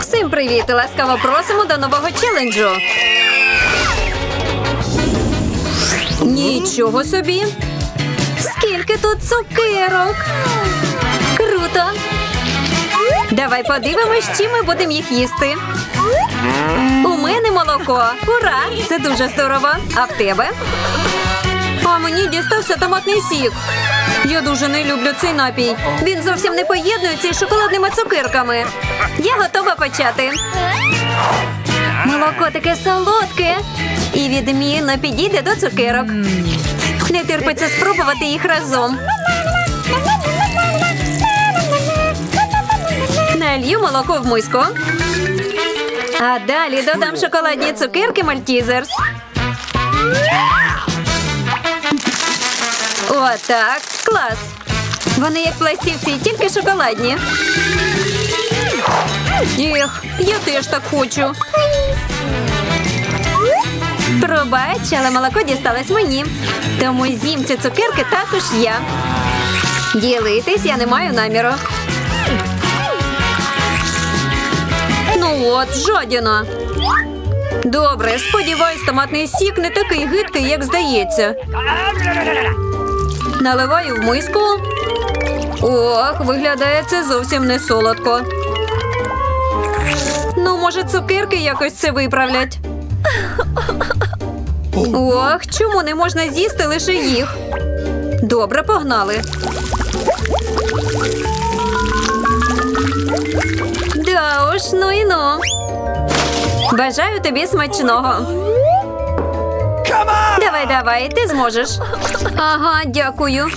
Всім привіт! Ласкаво просимо до нового челенджу. Нічого собі. Скільки тут цукерок. Круто. Давай подивимось, чим ми будемо їх їсти. У мене молоко. Ура! Це дуже здорово. А в тебе? А мені дістався томатний сік. Я дуже не люблю цей напій. Він зовсім не поєднується із шоколадними цукерками. Я готова почати. Молоко таке солодке і відмінно підійде до цукерок. Не терпиться спробувати їх разом. Налью молоко в миску. А далі додам шоколадні цукерки Мальтізерс. Отак. Клас. Вони як пластівці, тільки шоколадні. Ех, я теж так хочу. Пробач, але молоко дісталось мені. Тому з'їм ці цукерки також я. Ділитись я не маю наміру. Ну от, жодіно. Добре, сподіваюсь, томатний сік не такий гидкий, як здається. Наливаю в миску. Ох, виглядає це зовсім не солодко. Ну, може, цукерки якось це виправлять. Ох, чому не можна з'їсти лише їх? Добре, погнали. Да уж, ну і ну. Бажаю тобі смачного. Давай, давай, ти зможеш. Ага, дякую.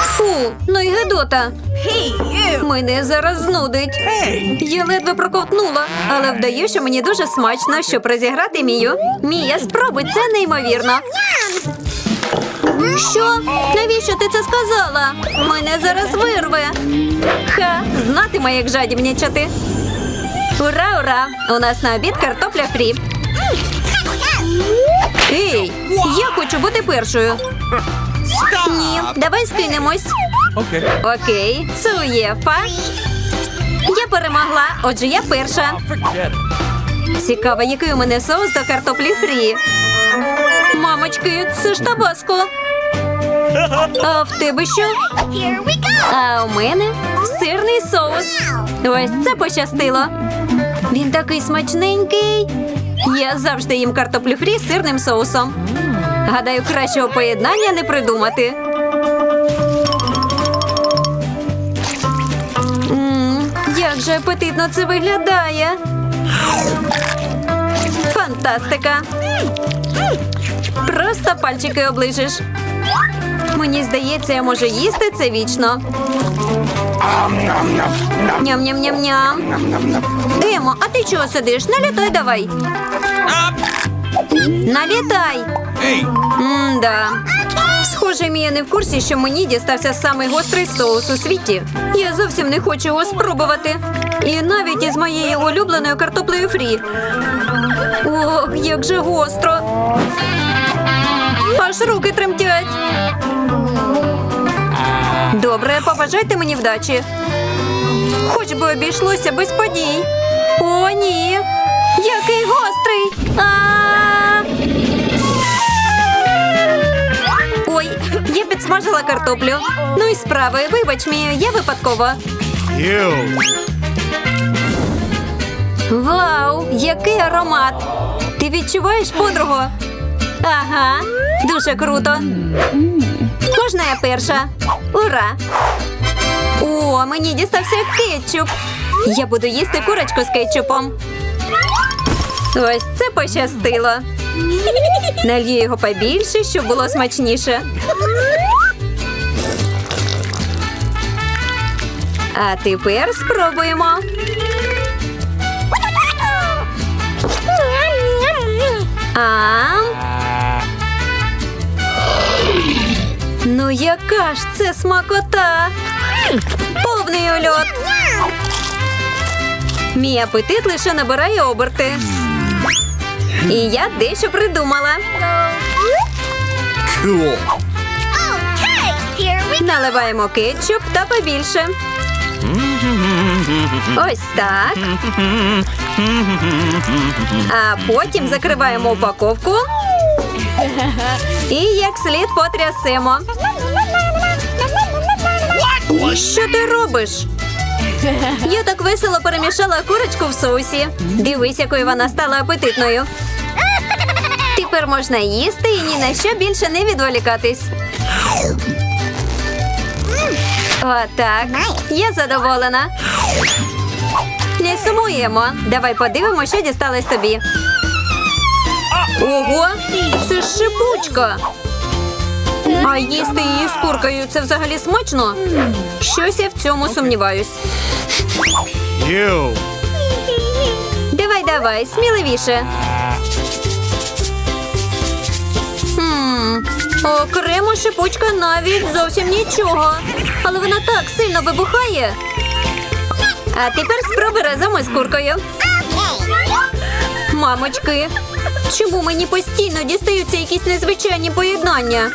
Фу, ну й гидота. Мене зараз знудить. Я ледве проковтнула, але вдаю, що мені дуже смачно, щоб розіграти мію. Мія, спробуй, це неймовірно. Що? Навіщо ти це сказала? Мене зараз вирве. Ха, знатиме, як жадібнічати. Ура, ура! У нас на обід картопля фрі. Ей, я хочу бути першою. Ні, давай скинемось. Okay. Окей, це УЄФА. Я перемогла, отже, я перша. Forget. Цікаво, який у мене соус до картоплі фрі. Мамочки, це ж табаско. А в тебе що? А у мене сирний соус. Ось це пощастило. Він такий смачненький. Я завжди їм картоплю фрі з сирним соусом. Гадаю, кращого поєднання не придумати. Як же апетитно це виглядає. Фантастика. Просто пальчики оближеш. Мені здається, я можу їсти це вічно. Ням-ням-ням-ням. Емо, а ти чого сидиш? Налітай давай. Налітай. М-да. Схоже, Мія не в курсі, що мені дістався самий гострий соус у світі. Я зовсім не хочу його спробувати. І навіть із моєю улюбленою картоплею фрі. Ох, як же гостро. Аж руки тремтять. Добре, побажайте мені вдачі. Хоч би обійшлося без подій. О, ні. Який гострий. А! Ой, я підсмажила картоплю. Ну і справи, вибач Мію, я випадково. Вау, який аромат! Ти відчуваєш подругу? Ага, дуже круто. Можна я перша? Ура! О, мені дістався кетчуп. Я буду їсти курочку з кетчупом. Ось це пощастило. Налью його побільше, щоб було смачніше. А тепер спробуємо. А? Яка ж це смакота? Повний ульот. Мій апетит лише набирає оберти. І я дещо придумала. Cool. Наливаємо кетчуп та побільше. Ось так. А потім закриваємо упаковку. І як слід потрясемо. Що ти робиш? Я так весело перемішала курочку в соусі. Дивись, якою вона стала апетитною. Тепер можна їсти і ні на що більше не відволікатись. Отак. Я задоволена. Не сумуємо. Давай подивимося, що дісталось тобі. Ого, це ж шипучка. А їсти її з куркою це взагалі смачно? Щось я в цьому сумніваюсь. Давай, давай, сміливіше. Хм, окремо шипучка навіть зовсім нічого. Але вона так сильно вибухає. А тепер спробуй разом із куркою. Мамочки, чому мені постійно дістаються якісь незвичайні поєднання?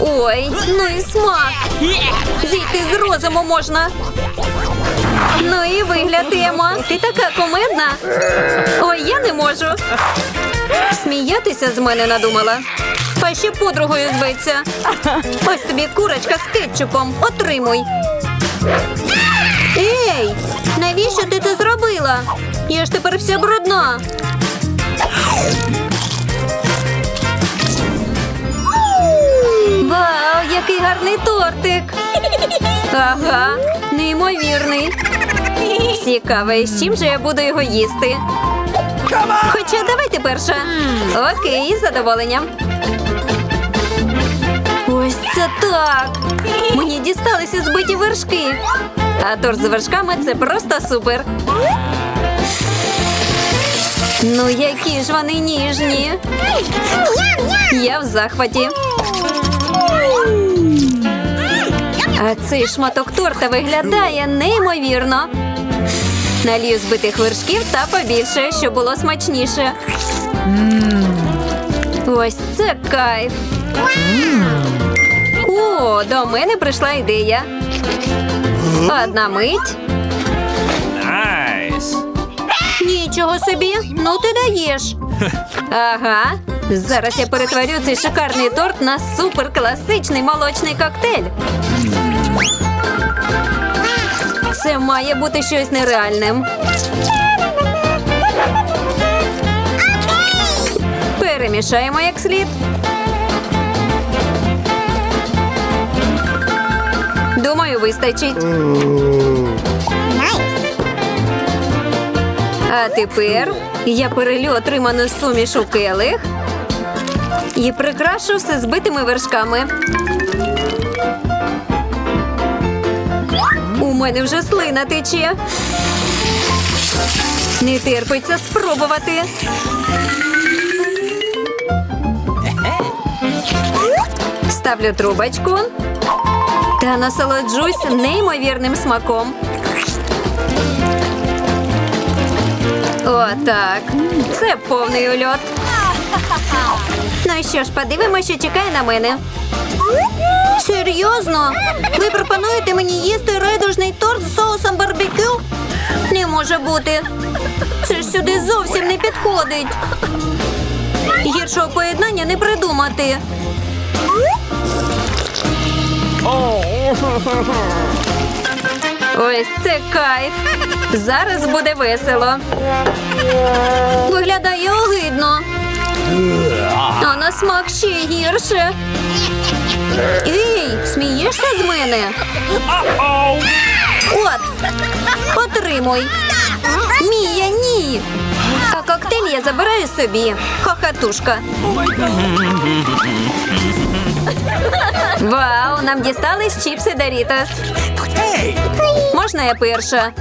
Ой, ну і смак. Зійти з розуму можна. Ну і вигляд Емо. Ти така комедна. Ой, я не можу. Сміятися з мене надумала. А ще подругою зветься. Ось тобі курочка з кетчупом. Отримуй. Зробила? Я ж тепер вся брудна. Вау, який гарний тортик! Ага, неймовірний. Цікаво, з чим же я буду його їсти? Хоча давайте перша. Окей, з задоволенням. Ось це так. Мені дісталися збиті вершки. А торт з вершками це просто супер. Ну, які ж вони ніжні. Я в захваті. А цей шматок торта виглядає неймовірно. Налію збитих вершків та побільше, щоб було смачніше. Ось це кайф. О, до мене прийшла ідея. Одна мить. Nice. Нічого собі, ну ти даєш. Ага. Зараз я перетворю цей шикарний торт на суперкласичний молочний коктейль. Це має бути щось нереальним. Перемішаємо як слід. Думаю, вистачить. А тепер я перелю отриману суміш у келих і прикрашу все збитими вершками. У мене вже слина тече. Не терпиться спробувати. Ставлю трубочку та насолоджусь неймовірним смаком. Отак. Це повний ульот. Ну що ж, подивимося, що чекає на мене. Серйозно? Ви пропонуєте мені їсти райдужний торт з соусом барбекю? Не може бути. Це ж сюди зовсім не підходить. Гіршого поєднання не придумати. Ось це кайф. Зараз буде весело. Виглядає огидно. А на смак ще гірше. Ей, смієшся з мене? От, отримуй. Мія, ні. А коктейль я забираю собі. Хохотушка. Вау, нам дістались чіпси Дорітос. Можна я перша?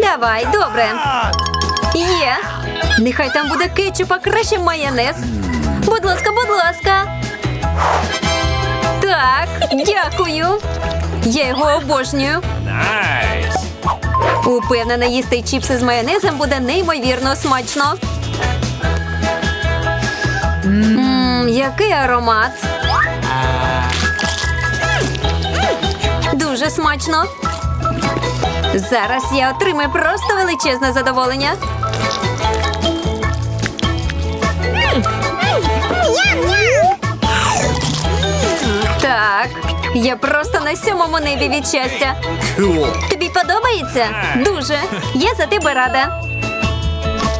Давай, добре. Є. Нехай там буде кетчуп, а краще майонез. Будь ласка, будь ласка. Так, дякую. Я його обожнюю. Упевнена, їсти чіпси з майонезом буде неймовірно смачно. Мм, який аромат. Дуже смачно. Зараз я отримаю просто величезне задоволення. Так, я просто на сьомому небі від щастя. Тобі подобається? Дуже. Я за тебе рада.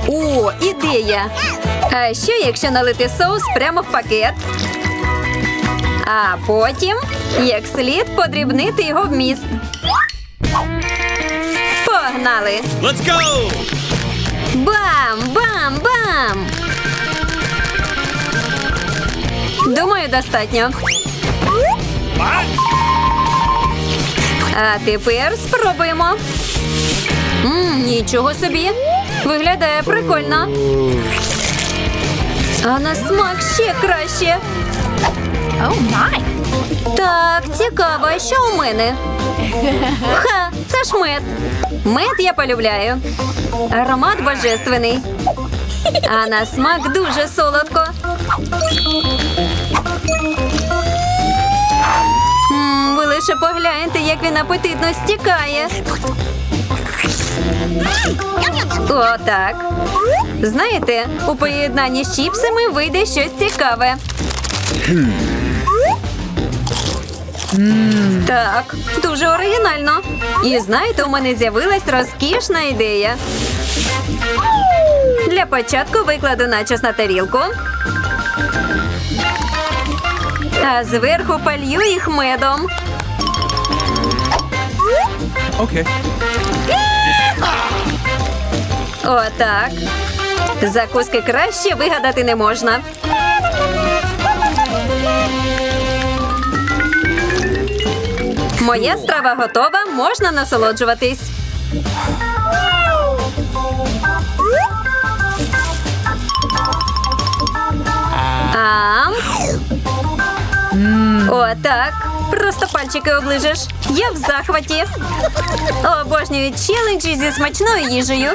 О, ідея. А що, якщо налити соус прямо в пакет? А потім, як слід, подрібнити його вміст. Погнали! Let's go! Бам! Бам! Бам! Думаю, достатньо. А тепер спробуємо. М, нічого собі. Виглядає прикольно. А на смак ще краще. Так, цікаво, що у мене? Ха, це ж мед. Мед я полюбляю. Аромат божественний. А на смак дуже солодко. Ви лише погляньте, як він апетитно стікає. Отак. Знаєте, у поєднанні з чіпсами вийде щось цікаве. Так, дуже оригінально. І знаєте, у мене з'явилась розкішна ідея. Для початку викладу начос на тарілку. А зверху полью їх медом. Okay. Отак. Закуски краще вигадати не можна. Моя страва готова, можна насолоджуватись. Ам. Отак. Просто пальчики оближеш. Я в захваті. Обожнюю челенджі зі смачною їжею.